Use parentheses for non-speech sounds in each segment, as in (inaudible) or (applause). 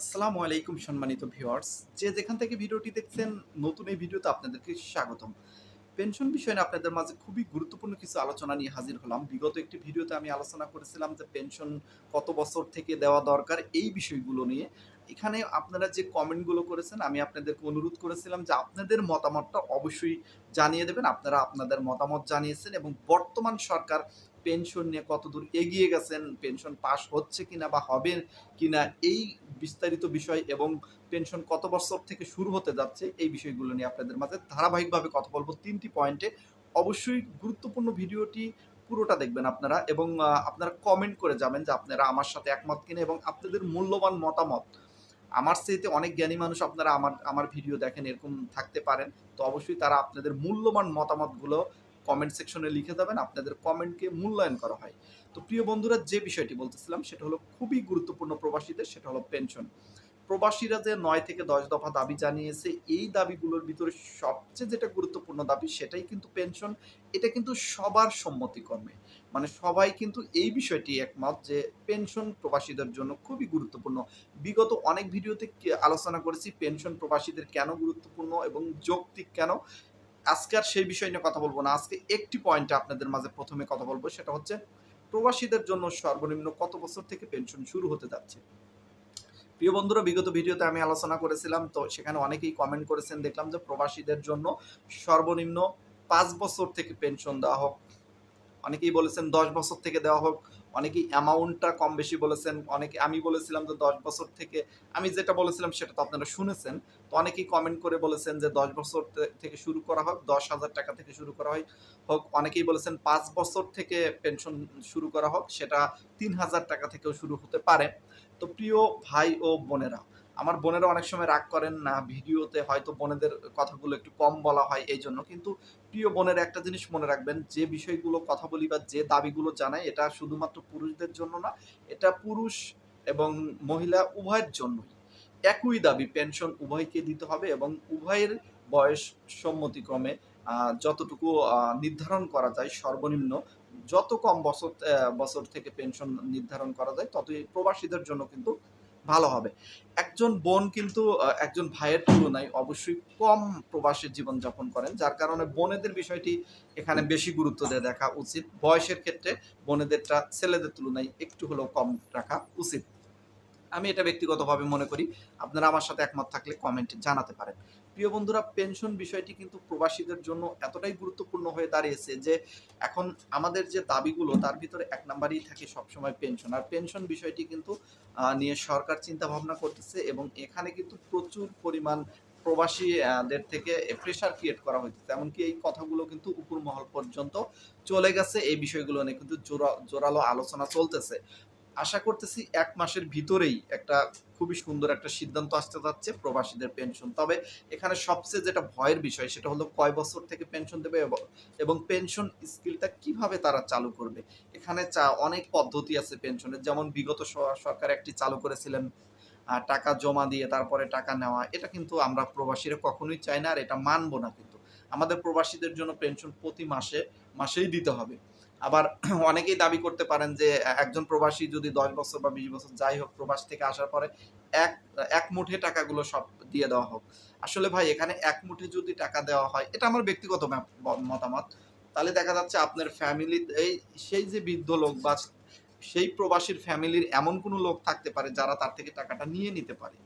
আসসালামু আলাইকুম সম্মানিত ভিউয়ার্স। যে যেখান থেকে ভিডিওটি দেখছেন, নতুন এই ভিডিওতে আপনাদেরকে স্বাগতম। পেনশন বিষয়ে আপনাদের মাঝে খুবই গুরুত্বপূর্ণ কিছু আলোচনা নিয়ে হাজির হলাম। বিগত একটি ভিডিওতে আমি আলোচনা করেছিলাম যে পেনশন কত বছর থেকে দেওয়া দরকার এই বিষয়গুলো নিয়ে। এখানে আপনারা যে কমেন্টগুলো করেছেন, আমি আপনাদেরকে অনুরোধ করেছিলাম যে আপনাদের মতামতটা অবশ্যই জানিয়ে দেবেন। আপনারা আপনাদের মতামত জানিয়েছেন এবং বর্তমান সরকার পেনশন নিয়ে কতদূর এগিয়ে গেছেন পেনশন পাস হচ্ছে কিনা বা হবে কিনা, এই বিস্তারিত বিষয় এবং পেনশন কত বছর থেকে শুরু হতে যাচ্ছে, এই বিষয়গুলো নিয়ে আপনাদের মাঝে ধারাবাহিকভাবে কথা বলব তিনটি পয়েন্টে অবশ্যই গুরুত্বপূর্ণ ভিডিওটি পুরোটা দেখবেন আপনারা এবং আপনারা কমেন্ট করে যাবেন যে আপনারা আমার সাথে একমত কিনা এবং আপনাদের মূল্যবান মতামত। আমার চাইতে অনেক জ্ঞানী মানুষ আপনারা আমার আমার ভিডিও দেখেন, এরকম থাকতে পারেন। তো অবশ্যই তারা আপনাদের মূল্যবান মতামতগুলো কমেন্ট সেকশনে লিখে দেবেন, আপনাদের কমেন্টকে মূল্যায়ন করা হয়। তো প্রিয় বন্ধুরা, যে বিষয়টি বলতেছিলাম, সেটা হলো খুবই গুরুত্বপূর্ণ প্রবাসীদের, সেটা হলো পেনশন প্রবাসীরা যে নয় থেকে দশ দফা দাবি জানিয়েছে, এই দাবিগুলোর ভিতরে সবচেয়ে যেটা গুরুত্বপূর্ণ দাবি, সেটাই কিন্তু পেনশন এটা কিন্তু সবার সম্মতিক্রমে মানে সবাই কিন্তু এই বিষয়টি একমত যে পেনশন প্রবাসীদের জন্য খুবই গুরুত্বপূর্ণ। বিগত অনেক ভিডিওতে আলোচনা করেছি পেনশন প্রবাসীদের কেন গুরুত্বপূর্ণ এবং যৌক্তিক কেন? আজকে আর সেই বিষয় নিয়ে কথা বলব না। আজকে একটি পয়েন্টে আপনাদের মাঝে প্রথমে কথা বলব, সেটা হচ্ছে প্রবাসীদের জন্য সর্বনিম্ন কত বছর থেকে পেনশন শুরু হতে যাচ্ছে? প্রিয় বন্ধুরা, বিগত ভিডিওতে আমি আলোচনা করেছিলাম, তো সেখানে অনেকেই কমেন্ট করেছেন, দেখলাম যে প্রবাসীদের জন্য সর্বনিম্ন পাঁচ বছর থেকে পেনশন দেওয়া হোক। অনেকেই বলেছেন দশ বছর থেকে দেওয়া হোক অনেকেই অ্যামাউন্টটা কম বেশি বলেছেন, অনেকে আমি বলেছিলাম যে দশ বছর থেকে, আমি যেটা বলেছিলাম সেটা তো আপনারা শুনেছেন, তো অনেকেই কমেন্ট করে বলেছেন যে দশ বছর থেকে শুরু করা হোক, দশ হাজার টাকা থেকে শুরু করা হয়, হোক, অনেকেই বলেছেন পাঁচ বছর থেকে পেনশন শুরু করা হোক, সেটা তিন হাজার টাকা থেকেও শুরু হতে পারে। তো প্রিয় ভাই ও বোনেরা আমার বোনেরা অনেক সময় রাগ করেন না, ভিডিওতে হয়তো বোনেদের কথাগুলো একটু কম বলা হয় এই জন্য কিন্তু প্রিয় বোনের একটা জিনিস মনে রাখবেন, যে বিষয়গুলো কথা বলি বা যে দাবিগুলো জানাই, এটা শুধুমাত্র পুরুষদের জন্য না, এটা পুরুষ এবং মহিলা উভয়ের জন্যই। একই দাবি, পেনশন উভয়কে দিতে হবে এবং উভয়ের বয়স সম্মতিক্রমে যতটুকু নির্ধারণ করা যায় সর্বনিম্ন, যত কম বছর বছর থেকে পেনশন নির্ধারণ করা যায়, ততই প্রবাসীদের জন্য কিন্তু ভালো হবে। একজন বোন কিন্তু একজন ভাইয়ের তুলনায় অবশ্যই কম প্রবাসী জীবনযাপন করেন, যার কারণে বোনেদের বিষয়টি এখানে বেশি গুরুত্ব দিয়ে দেখা উচিত। বয়সের ক্ষেত্রে বোনেদেরটা ছেলেদের তুলনায় একটু হলেও কম রাখা উচিত। আমি এটা ব্যক্তিগতভাবে মনে করি। আপনারা আমার সাথে একমত থাকলে কমেন্ট জানাতে পারেন। প্রিয় বন্ধুরা পেনশন বিষয়টি কিন্তু প্রবাসীদের জন্য এতটাই গুরুত্বপূর্ণ হয়ে দাঁড়িয়েছে যে এখন আমাদের যে দাবিগুলো, তার ভিতরে এক নাম্বারই থাকে সবসময় পেনশন আর পেনশন বিষয়টি কিন্তু নিয়ে সরকার চিন্তা ভাবনা করতেছে এবং এখানে কিন্তু প্রচুর পরিমাণ প্রবাসীদের থেকে প্রেশার ক্রিয়েট করা হয়েছে এমনকি এই কথাগুলো কিন্তু উপর মহল পর্যন্ত চলে গেছে। এই বিষয়গুলো নিয়ে কিন্তু জোরা, জোরালো আলোচনা চলতেছে। আশা করতেছি এক মাসের ভিতরেই একটা খুবই সুন্দর একটা সিদ্ধান্ত আসতে যাচ্ছে প্রবাসীদের পেনশন তবে এখানে সবচেয়ে যেটা ভয়ের বিষয় সেটা হলো কয় বছর থেকে পেনশন দেবে এবং- পেনশন স্কিলটা কীভাবে তারা চালু করবে? এখানে চা অনেক পদ্ধতি আছে পেনশনের যেমন বিগত সরকার একটি চালু করেছিলেন টাকা জমা দিয়ে তারপরে টাকা নেওয়া। এটা কিন্তু আমরা প্রবাসীরা কখনোই চাই না আর এটা মানবো না কিন্তু। আমাদের প্রবাসীদের জন্য পেনশন প্রতি মাসে, মাসেই দিতে হবে। আবার (clears throat) অনেকেই দাবি করতে পারেন যে একজন প্রবাসী যদি দশ বছর বা বিশ বছর যাই হোক প্রবাস থেকে আসার পরে এক এক মুঠে টাকাগুলো সব দিয়ে দেওয়া হোক। আসলে ভাই, এখানে এক মুঠে যদি টাকা দেওয়া হয়, এটা আমার ব্যক্তিগত মতামত। তাহলে দেখা যাচ্ছে আপনার ফ্যামিলি এই, সেই যে বৃদ্ধ লোক বা সেই প্রবাসীর ফ্যামিলির এমন কোনো লোক থাকতে পারে যারা তার থেকে টাকাটা নিয়ে নিতে পারে।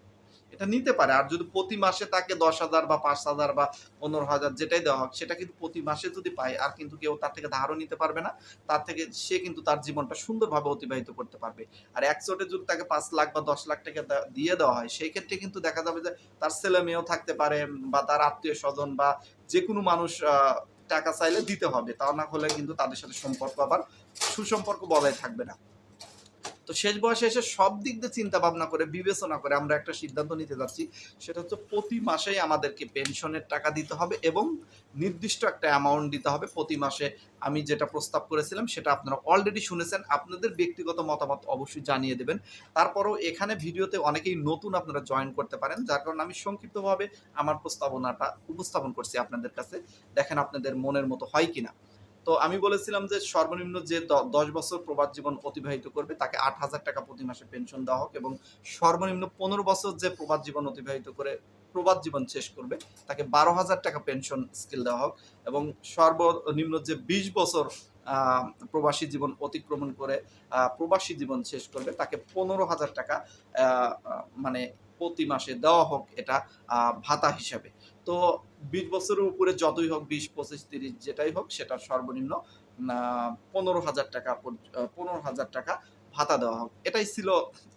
এটা নিতে পারে। আর যদি প্রতি মাসে তাকে দশ হাজার বা পাঁচ হাজার বা পনেরো হাজার যেটাই দেওয়া হোক, সেটা কিন্তু প্রতি মাসে যদি পায়, আর কিন্তু কেউ তার থেকে ধারও নিতে পারবে না। তার থেকে সে কিন্তু তার জীবনটা সুন্দরভাবে অতিবাহিত করতে পারবে। আর এক চোটে যদি তাকে পাঁচ লাখ বা দশ লাখ টাকা দিয়ে দেওয়া হয়, সেই ক্ষেত্রে কিন্তু দেখা যাবে যে তার ছেলে মেয়েও থাকতে পারে বা তার আত্মীয় স্বজন বা যে কোনো মানুষ টাকা চাইলে দিতে হবে। তা না হলে কিন্তু তাদের সাথে সম্পর্ক আবার সুসম্পর্ক বজায় থাকবে না। তো শেষ বয়সে এসে সব দিক দিয়ে চিন্তা ভাবনা করে, বিবেচনা করে আমরা একটা সিদ্ধান্ত নিতে যাচ্ছি। সেটা হচ্ছে প্রতি মাসেই আমাদেরকে পেনশনের টাকা দিতে হবে এবং নির্দিষ্ট একটা অ্যামাউন্ট দিতে হবে প্রতি মাসে। আমি যেটা প্রস্তাব করেছিলাম সেটা আপনারা অলরেডি শুনেছেন, আপনাদের ব্যক্তিগত মতামত অবশ্যই জানিয়ে দেবেন। তারপরও এখানে ভিডিওতে অনেকেই নতুন আপনারা জয়েন করতে পারেন, যার কারণে আমি সংক্ষিপ্তভাবে আমার প্রস্তাবনাটা উপস্থাপন করছি আপনাদের কাছে। দেখেন আপনাদের মনের মতো হয় কিনা। তো আমি বলেছিলাম যে সর্বনিম্ন যে দশ বছর প্রবাদ জীবন অতিবাহিত করবে, তাকে আট হাজার টাকা প্রতি মাসে পেনশন দেওয়া হোক এবং সর্বনিম্ন পনেরো বছর যে প্রবাদ জীবন অতিবাহিত করে প্রবাদ জীবন শেষ করবে, তাকে বারো হাজার টাকা পেনশন স্কিল দেওয়া হোক এবং সর্বনিম্ন যে বিশ বছর প্রবাসী জীবন অতিক্রমণ করে প্রবাসী জীবন শেষ করবে, তাকে পনেরো হাজার টাকা মানে প্রতি মাসে দেওয়া হোক এটা ভাতা হিসাবে। তো বিশ বছরের উপরে যতই হোক, বিশ, পঁচিশ, তিরিশ যেটাই হোক সেটা সর্বনিম্ন পনেরো হাজার টাকা পনেরো হাজার টাকা ভাতা দেওয়া হোক। এটাই ছিল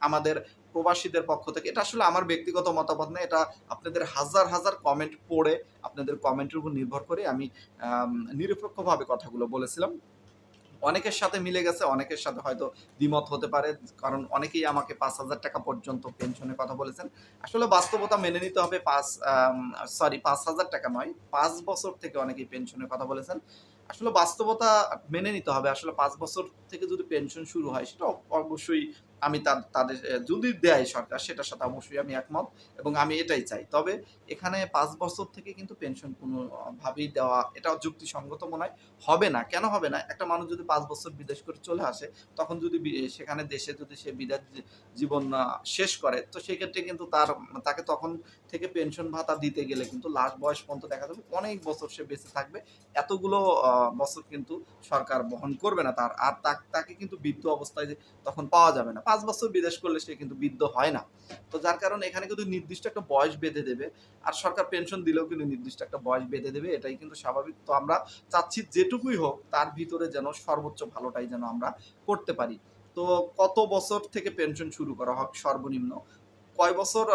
আমাদের প্রবাসীদের পক্ষ থেকে। এটা আসলে আমার ব্যক্তিগত মতামত না, এটা আপনাদের হাজার হাজার কমেন্ট পড়ে আপনাদের কমেন্টের উপর নির্ভর করে আমি, নিরপেক্ষভাবে কথাগুলো বলেছিলাম। অনেকের সাথে মিলে গেছে, অনেকের সাথে হয়তো দ্বিমত হতে পারে, কারণ অনেকেই আমাকে পাঁচ হাজার টাকা পর্যন্ত পেনশনের কথা বলেছেন। আসলে বাস্তবতা মেনে নিতে হবে পাঁচ সরি পাঁচ হাজার টাকা নয়, পাঁচ বছর থেকে অনেকেই পেনশনের কথা বলেছেন। আসলে বাস্তবতা মেনে নিতে হবে, আসলে পাঁচ বছর থেকে যদি পেনশন শুরু হয়, সেটা অবশ্যই আমি তাদের যদি দেয় সরকার সেটার সাথে অবশ্যই আমি একমত এবং আমি এটাই চাই। তবে এখানে পাঁচ বছর থেকে কিন্তু পেনশন কোনো আহ, ভাবেই দেওয়া এটা যুক্তিসঙ্গত মনে হয়। হবে না। কেন হবে না? একটা মানুষ যদি পাঁচ বছর বিদেশ করে চলে আসে তখন যদি সেখানে দেশে যদি সে বিদেশ জীবন শেষ করে তো সেক্ষেত্রে কিন্তু তার তাকে তখন থেকে পেনশন ভাতা দিতে গেলে কিন্তু লাস্ট বয়স পর্যন্ত দেখা যাবে অনেক বছর সে বেঁচে থাকবে। এতগুলো বছর কিন্তু সরকার বহন করবে না তার। আর তাকে কিন্তু বৃদ্ধ অবস্থায় তখন পাওয়া যাবে না। পাঁচ বছর বিদেশ করলে সে কিন্তু বৃদ্ধ হয় না। তো যার কারণে এখানে কিন্তু নির্দিষ্ট একটা বয়স বেঁধে দেবে আর সরকার পেনশন দিলেও কিন্তু নির্দিষ্ট একটা বয়স বেঁধে দেবে, এটাই কিন্তু স্বাভাবিক। তো আমরা চাচ্ছি যেটুকুই হোক তার ভিতরে যেন সর্বোচ্চ ভালোটাই যেন আমরা করতে পারি। তো কত বছর থেকে পেনশন শুরু করা হোক সর্বনিম্ন? কয় বছর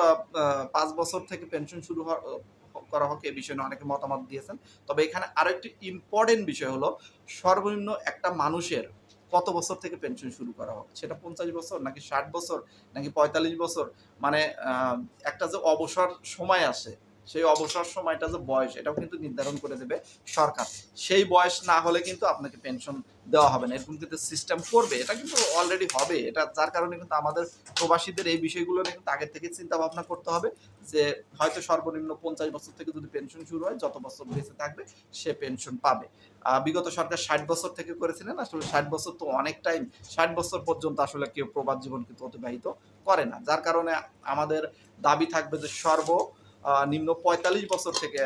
পাঁচ বছর থেকে পেনশন শুরু করা হোক এ বিষয়ে অনেকে মতামত দিয়েছেন। তবে এখানে আরও একটি ইম্পর্টেন্ট বিষয় হলো সর্বনিম্ন একটা মানুষের কত বছর থেকে পেনশন শুরু করা হবে? সেটা পঞ্চাশ বছর নাকি ষাট বছর নাকি পঁয়তাল্লিশ বছর? মানে একটা যে অবসর সময় আসে সেই অবসর সময়টা যে বয়স, এটাও কিন্তু নির্ধারণ করে দেবে সরকার। সেই বয়স না হলে কিন্তু আপনাকে পেনশন দেওয়া হবে না। এরকম কিন্তু সিস্টেম করবে, এটা কিন্তু অলরেডি হবে। এটা যার কারণে কিন্তু আমাদের প্রবাসীদের এই বিষয়গুলো নিয়ে কিন্তু আগে থেকে চিন্তা ভাবনা করতে হবে যে, হয়তো সর্বনিম্ন পঞ্চাশ বছর থেকে যদি পেনশন শুরু হয়, যত বছর বেঁচে থাকবে, সে পেনশন পাবে। বিগত সরকার ষাট বছর থেকে করেছিলেন, আসলে ষাট বছর তো অনেক টাইম ষাট বছর পর্যন্ত আসলে কেউ প্রবাদ জীবন কিন্তু অতিবাহিত করে না। যার কারণে আমাদের দাবি থাকবে যে সর্ব নিম্ন পঁয়তাল্লিশ বছর থেকে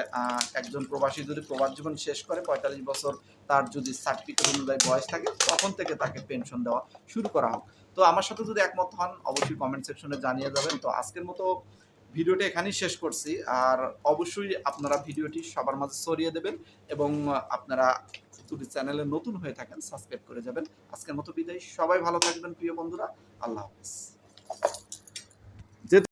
একজন প্রবাসী যদি প্রবাদ জীবন শেষ করে, পঁয়তাল্লিশ বছর তার যদি সার্টিফিকেট অনুযায়ী বয়স থাকে, তখন থেকে তাকে পেনশন দেওয়া শুরু করা হোক। তো আমার সাথে যদি একমত হন, অবশ্যই কমেন্ট সেকশনে জানিয়ে যাবেন। তো আজকের মতো ভিডিওটি এখানেই শেষ করছি। আর অবশ্যই আপনারা ভিডিওটি সবার মাঝে ছড়িয়ে দেবেন এবং আপনারা যদি চ্যানেলে নতুন হয়ে থাকেন সাবস্ক্রাইব করে যাবেন। আজকের মতো বিদায়। সবাই ভালো থাকবেন, প্রিয় বন্ধুরা। আল্লাহ হাফিজ।